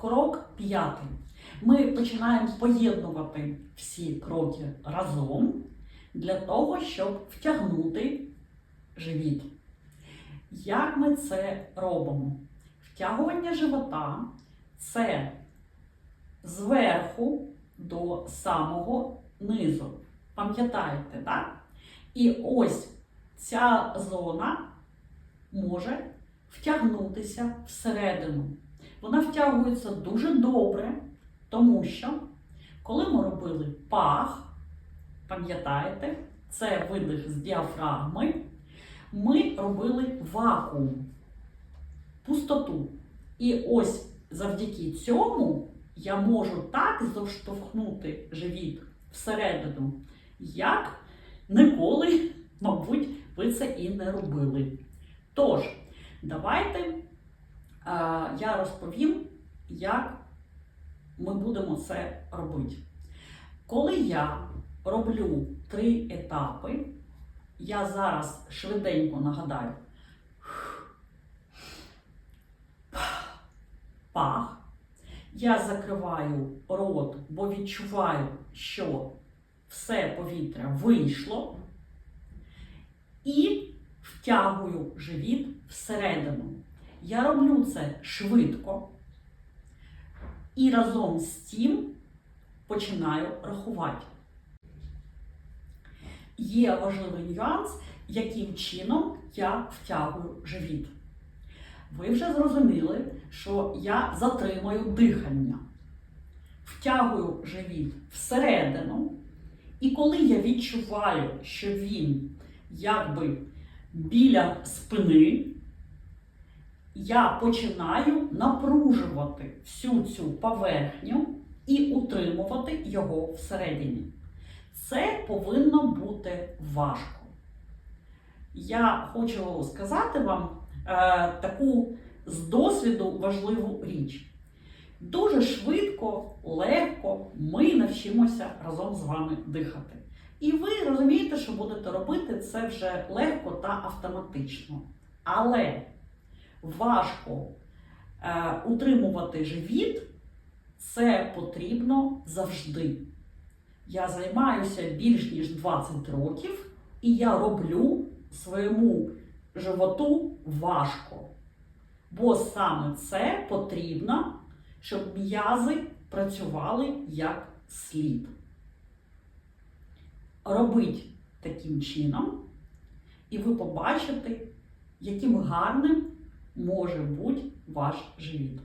Крок п'ятий. Ми починаємо поєднувати всі кроки разом для того, щоб втягнути живіт. Як ми це робимо? Втягування живота це зверху до самого низу. Пам'ятаєте, так? І ось ця зона може втягнутися всередину. Вона втягується дуже добре, тому що коли ми робили пах, пам'ятаєте, це видих з діафрагми, ми робили вакуум, пустоту. І ось завдяки цьому я можу так заштовхнути живіт всередину, як ніколи, мабуть, ви це і не робили. Тож, давайте я розповім, як ми будемо це робити. Коли я роблю три етапи, я зараз швиденько нагадаю. Пах. Я закриваю рот, бо відчуваю, що все повітря вийшло. І втягую живіт всередину. Я роблю це швидко. І разом з тим починаю рахувати. Є важливий нюанс, яким чином я втягую живіт. Ви вже зрозуміли, що я затримую дихання, втягую живіт всередину, і коли я відчуваю, що він якби біля спини, я починаю напружувати всю цю поверхню і утримувати його всередині. Це повинно бути важко. Я хочу сказати вам е, таку з досвіду важливу річ. Дуже швидко, легко ми навчимося разом з вами дихати. І ви розумієте, що будете робити це вже легко та автоматично. Але важко е, утримувати живіт, це потрібно завжди. Я займаюся більш ніж 20 років, і я роблю своєму животу важко. Бо саме це потрібно, щоб м'язи працювали як слід. Робіть таким чином, і ви побачите, яким гарним може бути ваш живіт.